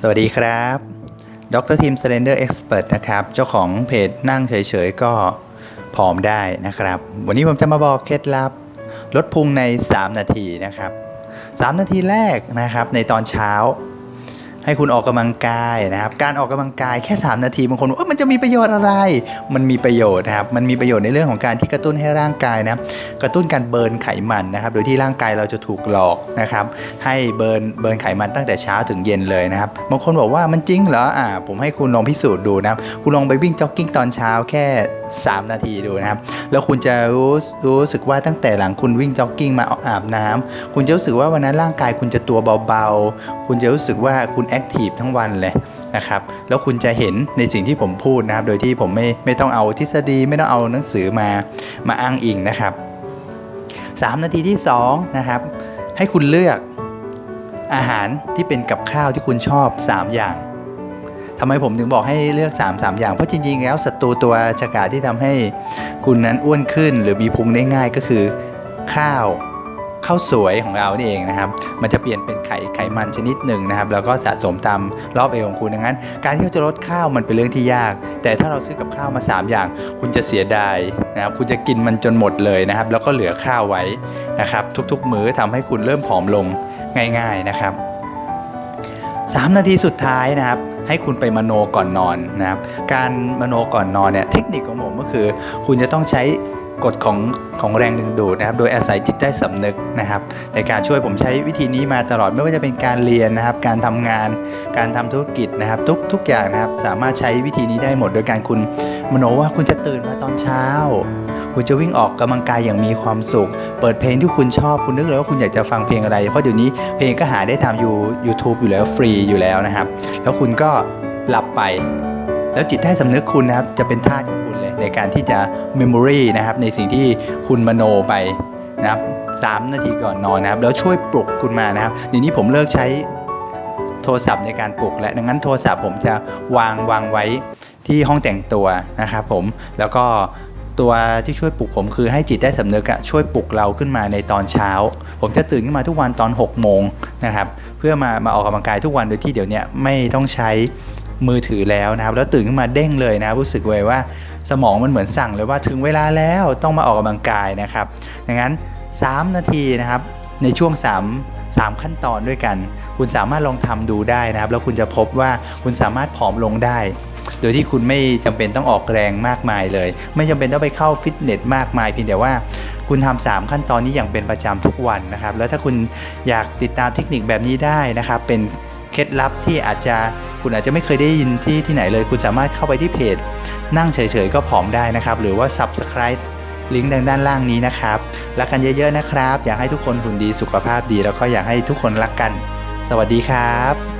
สวัสดีครับดรทีม Slender Expert นะครับ เจ้าของเพจนั่งเฉยๆ ก็ผอมได้นะครับ วันนี้ผมจะมาบอกเคล็ดลับ ลดพุงใน 3 นาทีนะครับ 3 นาทีแรกนะครับในตอนเช้า ให้คุณออกกำลังกายนะครับ การออกกำลังกายแค่ 3 นาทีบางคนเออมันจะมีประโยชน์อะไร มันมีประโยชน์นะครับ มันมีประโยชน์ในเรื่องของการที่กระตุ้นให้ร่างกายนะ กระตุ้นการเบิร์นไขมันนะครับ โดยที่ร่างกายเราจะถูกหลอกนะครับ ให้เบิร์นเบิร์นไขมันตั้งแต่เช้าถึงเย็นเลยนะครับ บางคนบอกว่ามันจริงเหรอ อ่า ผมให้คุณลองพิสูจน์ดูนะครับ คุณลองไปวิ่งจ็อกกิ้งตอนเช้าแค่ 3 นาทีดูนะครับ แล้วคุณจะรู้รู้สึกว่าตั้งแต่หลังคุณวิ่งจ็อกกิ้งมาอาบน้ำคุณจะรู้สึกว่าวันนั้นร่างกายคุณจะตัวเบาๆ คุณจะรู้สึกว่าคุณแอคทีฟทั้งวันเลยนะครับแล้วคุณจะเห็นในสิ่งที่ผมพูดนะครับโดยที่ผมไม่ไม่ต้องเอาทฤษฎีไม่ต้องเอาหนังสือมามาอ้างอิงนะครับ 3 นาทีที่2นะครับให้คุณเลือกอาหารที่เป็นกับข้าวที่คุณชอบ 3 อย่างทำไมผมถึงบอกให้เลือก 3 3 อย่าง เพราะจริงๆ แล้วศัตรูตัวฉกาที่ทำให้คุณนั้นอ้วนขึ้น หรือมีพุงได้ง่ายก็คือข้าว ข้าวสวยของเรานี่เองนะครับ มันจะเปลี่ยนเป็นไขไขมันชนิดหนึ่งนะครับ แล้วก็สะสมตามรอบเอวของคุณดังนั้น การที่เราจะลดข้าวมันเป็นเรื่องที่ยาก แต่ถ้าเราซื้อกับข้าวมา 3 อย่าง คุณจะเสียดายนะครับ คุณจะกินมันจนหมดเลยนะครับ แล้วก็เหลือข้าวไว้นะครับ ทุกๆ มื้อทำให้คุณเริ่มผอมลงง่าย ๆนะครับ 3 นาทีสุดท้ายนะครับ ให้คุณไปมโนก่อนนอนนะครับ การมโนก่อนนอนเนี่ยเทคนิคของผมก็คือ คุณจะต้องใช้กฎของของแรงดึงดูดนะครับ โดยอาศัยจิตใต้สำนึกนะครับ ในการช่วยผมใช้วิธีนี้มาตลอดไม่ว่าจะเป็นการเรียนนะครับ การทำงาน การทำธุรกิจนะครับ ทุกทุกอย่างนะครับ สามารถใช้วิธีนี้ได้หมด โดยการคุณมโนว่าคุณจะตื่นมาตอนเช้า คุณจะวิ่งออกกำลังกายอย่างมีความสุข เปิดเพลงที่คุณชอบคุณนึกเลยว่าคุณอยากจะฟังเพลงอะไร เพราะเดี๋ยวนี้เพลงก็หาได้ทำยู YouTube อยู่แล้วฟรีอยู่แล้วนะครับ แล้วคุณก็หลับไป แล้วจิตใต้สำนึกคุณนะครับจะเป็นท่าสของคุณเลยในการที่จะ memory นะครับในสิ่งที่คุณมโนไปนะครับสามนาทีก่อนนอนนะครับ แล้วช่วยปลุกคุณมานะครับเดี๋ยวนี้ผมเลิกใช้โทรศัพท์ในการปลุกแล้วดังนั้นโทรศัพท์ผมจะวางวางไว้ที่ห้องแต่งตัวนะครับผมแล้วก็ ตัวที่ช่วยปลุกผมคือให้จิตใต้สำนึกอะช่วยปลุกเราขึ้นมาในตอนเช้า ผมจะตื่นขึ้นมาทุกวันตอน6โมงนะครับเพื่อมามาออกกำลังกายทุกวันโดยที่เดี๋ยวนี้ไม่ต้องใช้มือถือแล้วนะครับแล้วตื่นขึ้นมาเด้งเลยนะรู้สึกเลยว่าสมองมันเหมือนสั่งเลยว่าถึงเวลาแล้วต้องมาออกกำลังกายนะครับดังนั้น 3 นาทีนะครับในช่วง 3 3 ขั้นตอนด้วยกัน คุณสามารถลองทำดูได้นะครับ แล้วคุณจะพบว่าคุณสามารถผอมลงได้ โดยที่คุณไม่จำเป็นต้องออกแรงมากมายเลย ไม่จำเป็นต้องไปเข้าฟิตเนสมากมายเพียงแต่ว่าคุณทำสามขั้นตอนนี้อย่างเป็นประจำทุกวันนะครับ แล้วถ้าคุณอยากติดตามเทคนิคแบบนี้ได้นะครับ เป็นเคล็ดลับที่อาจจะคุณอาจจะไม่เคยได้ยินที่ที่ไหนเลย คุณสามารถเข้าไปที่เพจ นั่งเฉยๆก็ผอมได้นะครับ หรือว่า Subscribe ลิงก์ด้านล่างนี้นะครับ รักกันเยอะๆนะครับ อยากให้ทุกคนหุ่นดีสุขภาพดี แล้วก็อยากให้ทุกคนรักกัน สวัสดีครับ